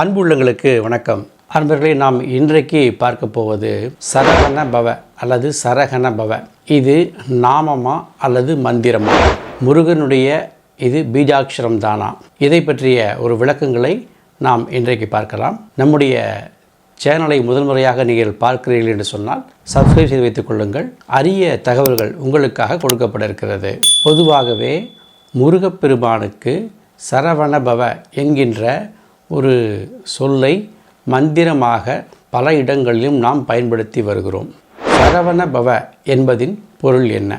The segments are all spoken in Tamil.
அன்புள்ளங்களுக்கு வணக்கம். அன்பர்களே நாம் இன்றைக்கு பார்க்க போவது சரகண பவ அல்லது சரகண பவ. இது நாமமா அல்லது மந்திரமா? முருகனுடைய இது பீஜாட்சரம் தானா? இதை பற்றிய ஒரு விளக்கங்களை நாம் இன்றைக்கு பார்க்கலாம். நம்முடைய சேனலை முதன்முறையாக நீங்கள் பார்க்கிறீர்கள் என்று சொன்னால் சப்ஸ்கிரைப் செய்து வைத்துக் கொள்ளுங்கள். அரிய தகவல்கள் உங்களுக்காக கொடுக்கப்பட இருக்கிறது பொதுவாகவே முருகப்பெருமானுக்கு சரவணபவ என்கின்ற ஒரு சொல்லை மந்திரமாக பல இடங்களிலும் நாம் பயன்படுத்தி வருகிறோம். சரவண பவ என்பதின் பொருள் என்ன?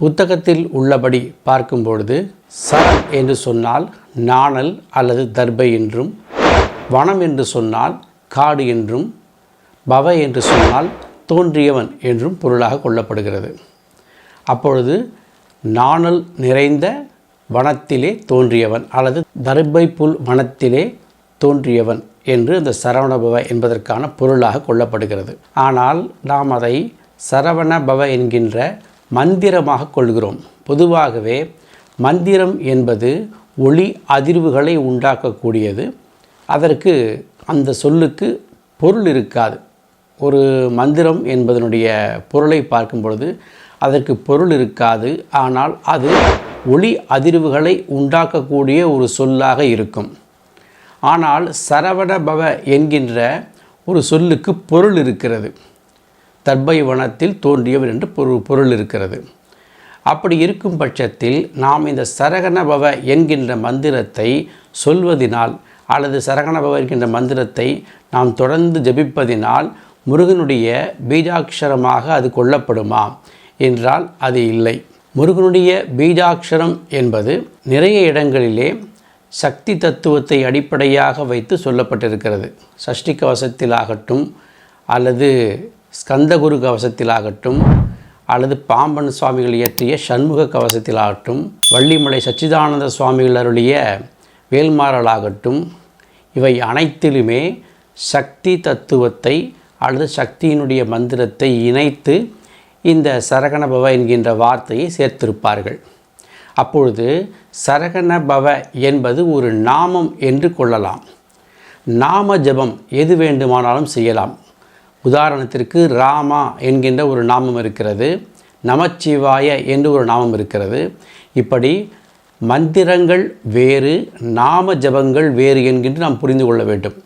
புத்தகத்தில் உள்ளபடி பார்க்கும்பொழுது சர என்று சொன்னால் நாணல் அல்லது தர்பை என்றும் வனம் என்று சொன்னால் காடு என்றும் பவ என்று சொன்னால் தோன்றியவன் என்றும் பொருளாக கொள்ளப்படுகிறது. அப்பொழுது நாணல் நிறைந்த வனத்திலே தோன்றியவன் அல்லது தர்பை புல் வனத்திலே தோன்றியவன் என்று இந்த சரவணபவ என்பதற்கான பொருளாக கொள்ளப்படுகிறது. ஆனால் நாம் அதை சரவணபவ என்கின்ற மந்திரமாக கொள்கிறோம். பொதுவாகவே மந்திரம் என்பது ஒளி அதிர்வுகளை உண்டாக்கக்கூடியது. அதற்கு அந்த சொல்லுக்கு பொருள் இருக்காது. ஒரு மந்திரம் என்பதனுடைய பொருளை பார்க்கும் பொழுது அதற்கு பொருள் இருக்காது. ஆனால் அது ஒளி அதிர்வுகளை உண்டாக்கக்கூடிய ஒரு சொல்லாக இருக்கும். ஆனால் சரவணபவ என்கின்ற ஒரு சொல்லுக்கு பொருள் இருக்கிறது. தர்பை வனத்தில் தோன்றியவர் என்று பொருள் பொருள் இருக்கிறது. அப்படி இருக்கும் பட்சத்தில் நாம் இந்த சரகணபவ என்கின்ற மந்திரத்தை சொல்வதினால் அல்லது சரகணபவ என்கின்ற மந்திரத்தை நாம் தொடர்ந்து ஜபிப்பதினால் முருகனுடைய பீஜாட்சரமாக அது கொள்ளப்படுமா? என்றால் அது இல்லை. முருகனுடைய பீஜாட்சரம் என்பது நிறைய இடங்களிலே சக்தி தத்துவத்தை அடிப்படையாக வைத்து சொல்லப்பட்டிருக்கிறது. சஷ்டி கவசத்திலாகட்டும் அல்லது ஸ்கந்தகுரு கவசத்திலாகட்டும் அல்லது பாம்பன் சுவாமிகள் இயற்றிய சண்முக கவசத்திலாகட்டும் வள்ளிமலை சச்சிதானந்த சுவாமிகள் அருளிய வேல்மாறலாகட்டும் இவை அனைத்திலுமே சக்தி தத்துவத்தை அல்லது சக்தியினுடைய மந்திரத்தை இணைத்து இந்த சரகணபவ என்கின்ற வார்த்தையை சேர்த்திருப்பார்கள். அப்பொழுது சரகணபவ என்பது ஒரு நாமம் என்று கொள்ளலாம். நாம ஜபம் எது வேண்டுமானாலும் செய்யலாம். உதாரணத்திற்கு ராமா என்கின்ற ஒரு நாமம் இருக்கிறது நமச்சிவாய என்று ஒரு நாமம் இருக்கிறது. இப்படி மந்திரங்கள் வேறு நாம ஜபங்கள் வேறு என்கின்று நாம் புரிந்து கொள்ள வேண்டும்.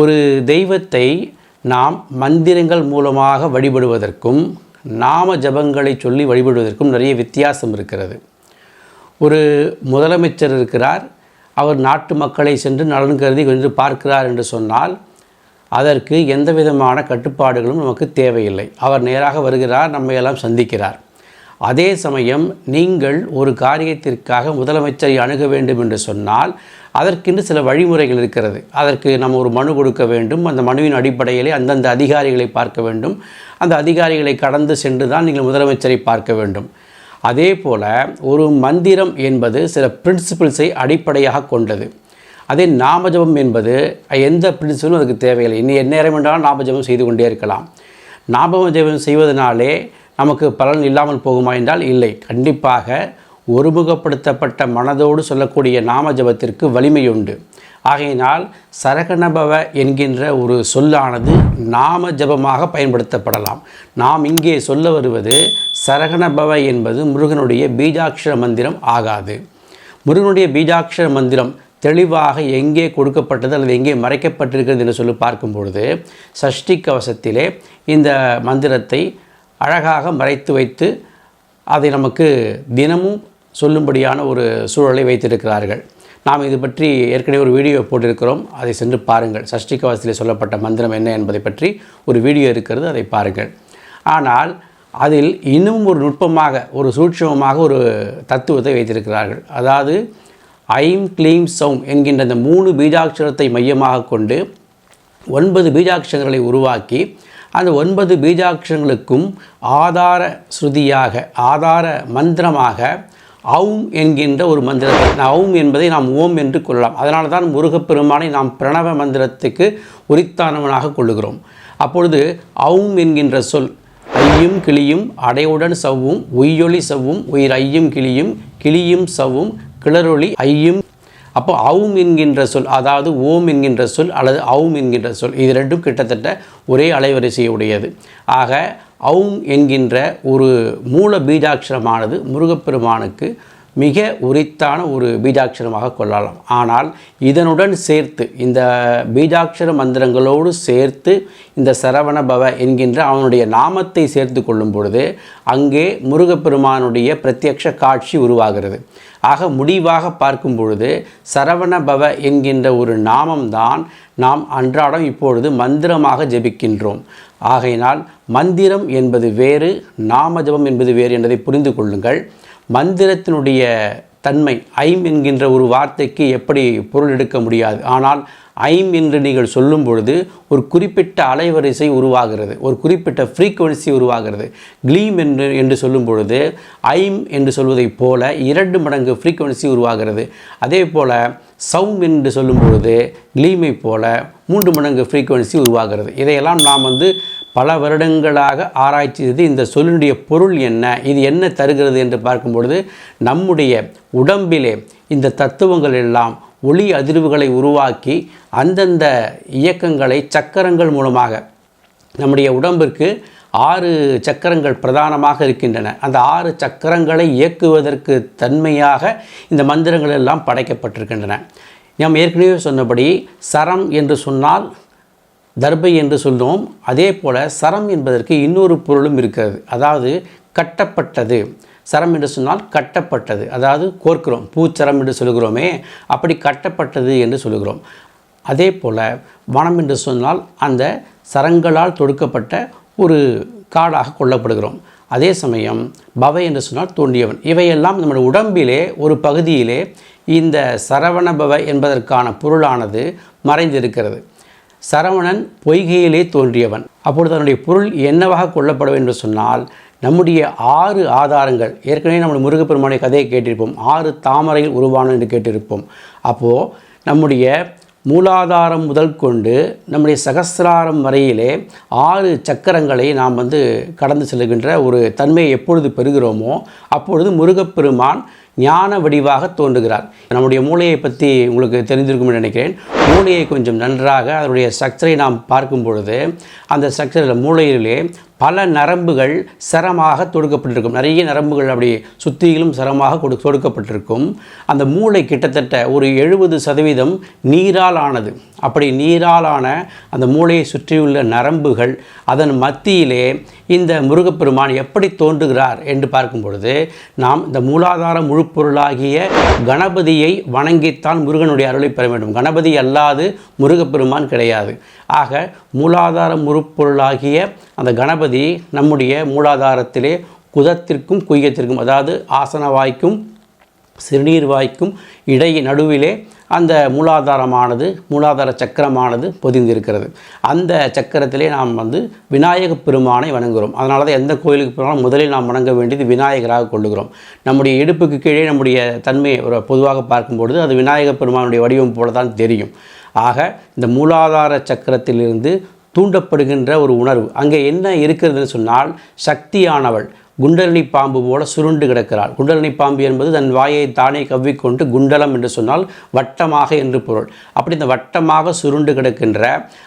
ஒரு தெய்வத்தை நாம் மந்திரங்கள் மூலமாக வழிபடுவதற்கும் நாம ஜபங்களை சொல்லி வழிபடுவதற்கும் நிறைய வித்தியாசம் இருக்கிறது. ஒரு முதலமைச்சர் இருக்கிறார். அவர் நாட்டு மக்களை சென்று நலன் கருதி கொஞ்சம் பார்க்கிறார் என்று சொன்னால் அதற்கு எந்த விதமான கட்டுப்பாடுகளும் நமக்கு தேவையில்லை. அவர் நேராக வருகிறார் நம்ம எல்லாம் சந்திக்கிறார். அதே சமயம் நீங்கள் ஒரு காரியத்திற்காக முதலமைச்சரை அணுக வேண்டும் என்று சொன்னால் அதற்கென்று சில வழிமுறைகள் இருக்கிறது. அதற்கு நம்ம ஒரு மனு கொடுக்க வேண்டும். அந்த மனுவின் அடிப்படையிலே அந்தந்த அதிகாரிகளை பார்க்க வேண்டும். அந்த அதிகாரிகளை கடந்து சென்று தான் நீங்கள் முதலமைச்சரை பார்க்க வேண்டும். அதே போல் ஒரு மந்திரம் என்பது சில பிரின்சிபிள்ஸை அடிப்படையாக கொண்டது. அதே நாமஜபம் என்பது எந்த பிரின்சிபலும் அதுக்கு தேவையில்லை. இன்னும் எந்நேரம் என்றாலும் நாமஜபம் செய்து கொண்டே இருக்கலாம். நாம ஜபம் செய்வதனாலே நமக்கு பலன் இல்லாமல் போகுமா என்றால் இல்லை. கண்டிப்பாக ஒருமுகப்படுத்தப்பட்ட மனதோடு சொல்லக்கூடிய நாம ஜபத்திற்கு வலிமை உண்டு ஆகையினால் சரகணபவ என்கின்ற ஒரு சொல்லானது நாம ஜபமாக பயன்படுத்தப்படலாம். நாம் இங்கே சொல்ல வருவது சரகணபவ என்பது முருகனுடைய பீஜாட்சர மந்திரம் ஆகாது. முருகனுடைய பீஜாட்சர மந்திரம் தெளிவாக எங்கே கொடுக்கப்பட்டது அல்லது எங்கே மறைக்கப்பட்டிருக்கிறது என்று சொல்லி பார்க்கும் பொழுது சஷ்டி கவசத்திலே இந்த மந்திரத்தை அழகாக மறைத்து வைத்து அதை நமக்கு தினமும் சொல்லும்படியான ஒரு சூழலை வைத்திருக்கிறார்கள். நாம் இது பற்றி ஏற்கனவே ஒரு வீடியோ போட்டிருக்கிறோம். அதை சென்று பாருங்கள். சஷ்டி கவசத்தில் சொல்லப்பட்ட மந்திரம் என்ன என்பதை பற்றி ஒரு வீடியோ இருக்கிறது. அதை பாருங்கள். ஆனால் அதில் இன்னும் ஒரு நுட்பமாக ஒரு சூட்சமமாக ஒரு தத்துவத்தை வைத்திருக்கிறார்கள். அதாவது ஐம் க்ளீம் சௌம் என்கின்ற இந்த மூணு பீஜாட்சரத்தை மையமாக கொண்டு ஒன்பது பீஜாட்சரங்களை உருவாக்கி அந்த ஒன்பது பீஜாட்சரங்களுக்கும் ஆதார ஸ்ருதியாக ஆதார மந்திரமாக அவும் என்கின்ற ஒரு மந்திரத்தை அவும் என்பதை நாம் ஓம் என்று கொள்ளலாம். அதனால தான் முருகப்பெருமானை நாம் பிரணவ மந்திரத்துக்கு உரித்தானவனாக கொள்ளுகிறோம். அப்பொழுது அவும் என்கின்ற சொல் ஐயும் கிளியும் அடையுடன் சவ்வும் உய்யொளி சவ்வும் உயிர் ஐயும் கிளியும் கிளியும் சவ்வும் கிளறொளி ஐயும். அப்போ அவும் என்கின்ற சொல் அதாவது ஓம் என்கின்ற சொல் அல்லது அவும் என்கின்ற சொல் இது ரெண்டும் கிட்டத்தட்ட ஒரே அலைவரிசையுடையது. ஆக அவும் என்கின்ற ஒரு மூல பீஜாட்சரமானது முருகப்பெருமானுக்கு மிக உரித்தான ஒரு பீஜாட்சரமாக கொள்ளலாம். ஆனால் இதனுடன் சேர்த்து இந்த பீஜாட்சர மந்திரங்களோடு சேர்த்து இந்த சரவண பவ என்கின்ற அவனுடைய நாமத்தை சேர்த்து கொள்ளும் பொழுது அங்கே முருகப்பெருமானுடைய பிரத்யக்ஷ காட்சி உருவாகிறது. ஆக முடிவாக பார்க்கும் பொழுது சரவண பவ என்கின்ற ஒரு நாமம்தான் நாம் அன்றாடம் இப்பொழுது மந்திரமாக ஜெபிக்கின்றோம். ஆகையினால் மந்திரம் என்பது வேறு நாமஜபம் என்பது வேறு என்பதை புரிந்து கொள்ளுங்கள். மந்திரத்தினுடைய தன்மை ஐம் என்கின்ற ஒரு வார்த்தைக்கு எப்படி பொருள் எடுக்க முடியாது. ஆனால் ஐம் என்று நீங்கள் சொல்லும் பொழுது ஒரு குறிப்பிட்ட அலைவரிசை உருவாகிறது ஒரு குறிப்பிட்ட ஃப்ரீக்குவன்சி உருவாகிறது. க்ளீம் என்று என்று சொல்லும் பொழுது ஐம் என்று சொல்வதைப் போல இரண்டு மடங்கு ஃப்ரீக்குவன்சி உருவாகிறது. அதே போல் சவும் என்று சொல்லும் பொழுது க்ளீமை போல மூன்று மடங்கு ஃப்ரீக்குவன்சி உருவாகிறது. இதையெல்லாம் நாம் வந்து பல வருடங்களாக ஆராய்ச்சி செய்து இந்த சொல்லினுடைய பொருள் என்ன இது என்ன தருகிறது என்று பார்க்கும் பொழுது நம்முடைய உடம்பிலே இந்த தத்துவங்கள் எல்லாம் ஒளி அதிர்வுகளை உருவாக்கி அந்தந்த இயக்கங்களை சக்கரங்கள் மூலமாக நம்முடைய உடம்பிற்கு ஆறு சக்கரங்கள் பிரதானமாக இருக்கின்றன. அந்த ஆறு சக்கரங்களை இயக்குவதற்கு தன்மையாக இந்த மந்திரங்கள் எல்லாம் படைக்கப்பட்டிருக்கின்றன. நாம் ஏற்கனவே சொன்னபடி சரம் என்று சொன்னால் தர்பை என்று சொல்லுவோம். அதே போல் சரம் என்பதற்கு இன்னொரு பொருளும் இருக்கிறது. அதாவது கட்டப்பட்டது. சரம் என்று சொன்னால் கட்டப்பட்டது. அதாவது கோர்க்கிறோம். பூச்சரம் என்று சொல்கிறோமே அப்படி கட்டப்பட்டது என்று சொல்கிறோம் அதே போல் வனம் என்று சொன்னால் அந்த சரங்களால் தொடுக்கப்பட்ட ஒரு காடாக கொள்ளப்படுகிறோம். அதே சமயம் பவை என்று சொன்னால் தோண்டியவன் இவையெல்லாம் நம்முடைய உடம்பிலே ஒரு பகுதியிலே இந்த சரவண பவ என்பதற்கான பொருளானது மறைந்திருக்கிறது. சரவணன் பொய்கையிலே தோன்றியவன். அப்பொழுது அதனுடைய பொருள் என்னவாக கொள்ளப்படும் என்று சொன்னால் நம்முடைய ஆறு ஆதாரங்கள் ஏற்கனவே நம்முடைய முருகப்பெருமானை கதையை கேட்டிருப்போம். ஆறு தாமரையில் உருவான என்று கேட்டிருப்போம். அப்போது நம்முடைய மூலாதாரம் முதல் கொண்டு நம்முடைய சகசிராரம் வரையிலே ஆறு சக்கரங்களை நாம் வந்து கடந்து செல்கின்ற ஒரு தன்மையை எப்பொழுது பெறுகிறோமோ அப்பொழுது முருகப்பெருமான் ஞான வடிவாக தோன்றுகிறார். நம்முடைய மூளையை பற்றி உங்களுக்கு தெரிந்திருக்கும் என்று நினைக்கிறேன். மூளையை கொஞ்சம் நன்றாக அதனுடைய ஸ்ட்ரக்சரை நாம் பார்க்கும் பொழுது அந்த ஸ்ட்ரக்சரில் மூளையிலே பல நரம்புகள் சரமாக தொடுக்கப்பட்டிருக்கும். நிறைய நரம்புகள் அப்படி சுத்தியிலும் சரமாக கொடு தொடுக்கப்பட்டிருக்கும். அந்த மூளை கிட்டத்தட்ட ஒரு எழுபது சதவீதம் நீரால் ஆனது. அப்படி நீராலான அந்த மூளையை சுற்றியுள்ள நரம்புகள் அதன் மத்தியிலே இந்த முருகப்பெருமான் எப்படி தோன்றுகிறார் என்று பார்க்கும் பொழுது நாம் இந்த மூலாதார முழுப்பொருளாகிய கணபதியை வணங்கித்தான் முருகனுடைய அருளை பெற வேண்டும். கணபதி அல்லாது முருகப்பெருமான் கிடையாது. ஆக மூலாதார முழுப்பொருளாகிய அந்த கணபதி நம்முடைய மூலாதாரத்திலே குதத்திற்கும் குய்யத்திற்கும் அதாவது ஆசன வாய்க்கும் சிறுநீர் வாய்க்கும் இடையே நடுவிலே அந்த மூலாதாரமானது மூலாதார சக்கரமானது பொதிந்திருக்கிறது. அந்த சக்கரத்திலே நாம் வந்து விநாயக பெருமானை வணங்குகிறோம். அதனால தான் எந்த கோயிலுக்கு போனாலும் முதலில் நாம் வணங்க வேண்டியது விநாயகராக கொள்ளுகிறோம். நம்முடைய இடுப்புக்கு கீழே நம்முடைய தன்மையை ஒரு பொதுவாக பார்க்கும்பொழுது அது விநாயக பெருமானுடைய வடிவம் போல தான் தெரியும். ஆக இந்த மூலாதார சக்கரத்திலிருந்து தூண்டப்படுகின்ற ஒரு உணர்வு அங்கே என்ன இருக்கிறதுன்னு சொன்னால் சக்தியானவள் குண்டலினி பாம்பு போல சுருண்டு கிடக்கிறாள். குண்டலினி பாம்பு என்பது தன் வாயை தானே கவ்விக்கொண்டு குண்டலம் என்று சொன்னால் வட்டமாக என்று பொருள். அப்படி இந்த வட்டமாக சுருண்டு கிடக்கின்ற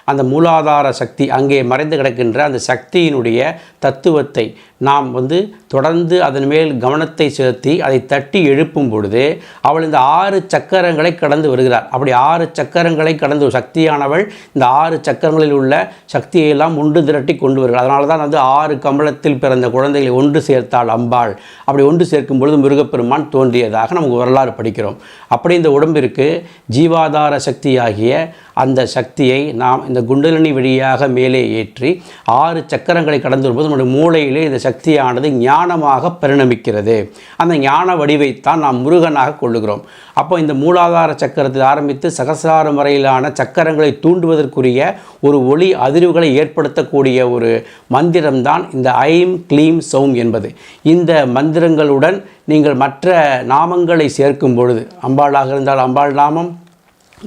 அந்த மூலாதார சக்தி அங்கே மறைந்து கிடக்கின்ற அந்த சக்தியினுடைய தத்துவத்தை நாம் வந்து தொடர்ந்து அதன் மேல் கவனத்தை செலுத்தி அதை தட்டி எழுப்பும் பொழுது அவள் இந்த ஆறு சக்கரங்களை கடந்து வருகிறார் அப்படி ஆறு சக்கரங்களை கடந்து சக்தியானவள் இந்த ஆறு சக்கரங்களில் உள்ள சக்தியெல்லாம் ஒன்று திரட்டி கொண்டு வருகிறார் அதனால தான் வந்து ஆறு கமலத்தில் பிறந்த குழந்தைகளை ஒன்று சேர்த்தாள் அம்பாள். அப்படி ஒன்று சேர்க்கும் பொழுது முருகப்பெருமான் தோன்றியதாக நமக்கு வரலாறு படிக்கிறோம். அப்படி இந்த உடம்பிற்கு ஜீவாதார சக்தியாகிய அந்த சக்தியை நாம் இந்த குண்டலினி வழியாக மேலே ஏற்றி ஆறு சக்கரங்களை கடந்து வரும்போது நம்முடைய மூளையிலே இந்த சக்தியானது ஞானமாக பரிணமிக்கிறது. அந்த ஞான வடிவைத்தான் நாம் முருகனாக கொள்ளுகிறோம். அப்போ இந்த மூலாதார சக்கரத்தில் ஆரம்பித்து சகசிராரம் வரையிலான சக்கரங்களை தூண்டுவதற்குரிய ஒரு ஒளி அதிர்வுகளை ஏற்படுத்தக்கூடிய ஒரு மந்திரம்தான் இந்த ஐம் க்ளீம் சௌம் என்பது. இந்த மந்திரங்களுடன் நீங்கள் மற்ற நாமங்களை சேர்க்கும் பொழுது அம்பாளாக இருந்தால் அம்பாள் நாமம்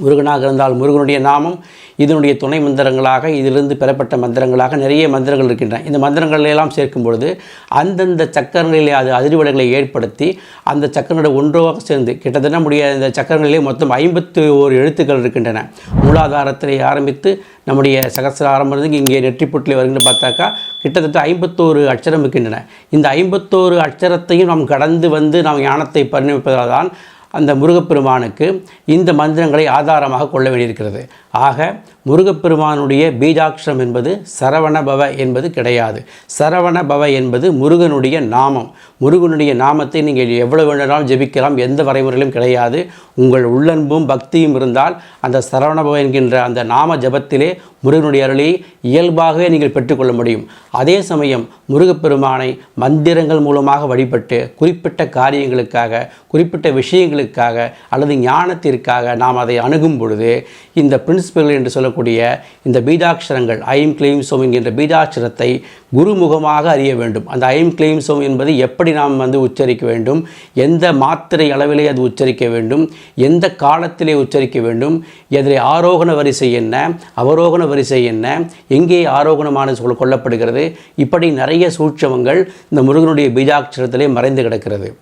முருகனாக இருந்தால் முருகனுடைய நாமம் இதனுடைய துணை மந்திரங்களாக இதிலிருந்து பெறப்பட்ட மந்திரங்களாக நிறைய மந்திரங்கள் இருக்கின்றன. இந்த மந்திரங்களை எல்லாம் சேர்க்கும் பொழுது அந்தந்த சக்கரங்களிலே அது அதிர்வலைகளை ஏற்படுத்தி அந்த சக்கரங்களோட ஒன்றாக சேர்ந்து கிட்டத்தட்ட நம்முடைய இந்த சக்கரங்களிலே மொத்தம் ஐம்பத்து ஓரு எழுத்துக்கள் இருக்கின்றன. மூலாதாரத்திலே ஆரம்பித்து நம்முடைய சகசிராரம் இருந்து இங்கே நெற்றிப்புட்டில் வருகின்ற பார்த்தாக்கா கிட்டத்தட்ட ஐம்பத்தோரு அட்சரம் இருக்கின்றன. இந்த ஐம்பத்தோரு அட்சரத்தையும் நாம் கடந்து வந்து நாம் ஞானத்தை பரிணமிப்பதால் தான் அந்த முருகப்பெருமானுக்கு இந்த மந்திரங்களை ஆதாரமாக கொள்ள வேண்டியிருக்கிறது. ஆக முருகப்பெருமானுடைய பீஜாட்சரம் என்பது சரவணபவ என்பது கிடையாது. சரவணபவ என்பது முருகனுடைய நாமம். முருகனுடைய நாமத்தை நீங்கள் எவ்வளவு வேணாலும் ஜெபிக்கலாம் எந்த வரைமுறையிலும் கிடையாது. உங்கள் உள்ளன்பும் பக்தியும் இருந்தால் அந்த சரவணபவ என்கின்ற அந்த நாம ஜபத்திலே முருகனுடைய அருளை இயல்பாகவே நீங்கள் பெற்றுக்கொள்ள முடியும். அதே சமயம் முருகப்பெருமானை மந்திரங்கள் மூலமாக வழிபட்டு குறிப்பிட்ட காரியங்களுக்காக குறிப்பிட்ட விஷயங்களுக்காக அல்லது ஞானத்திற்காக நாம் அதை அணுகும் பொழுது இந்த பிரின்சிபல் என்று சொல்லக்கூடிய இந்த பீஜாட்சரங்கள் ஐம் கிளீம் சோம் என்கின்ற பீஜாட்சரத்தை குருமுகமாக அறிய வேண்டும். அந்த ஐம் கிளீம் சோம் என்பது எப்படி நாம் வந்து உச்சரிக்க வேண்டும்? எந்த மாத்திரை அளவிலே அது உச்சரிக்க வேண்டும்? எந்த காலத்திலே உச்சரிக்க வேண்டும்? எதிரே ஆரோகண வரிசை என்ன? அவரோகண வரிசை என்ன? எங்கே ஆரோகணமான சொல் கொள்ளப்படுகிறது? இப்படி நிறைய சூட்சமங்கள் இந்த முருகனுடைய பீஜாட்சரத்திலே மறைந்து கிடக்கிறது.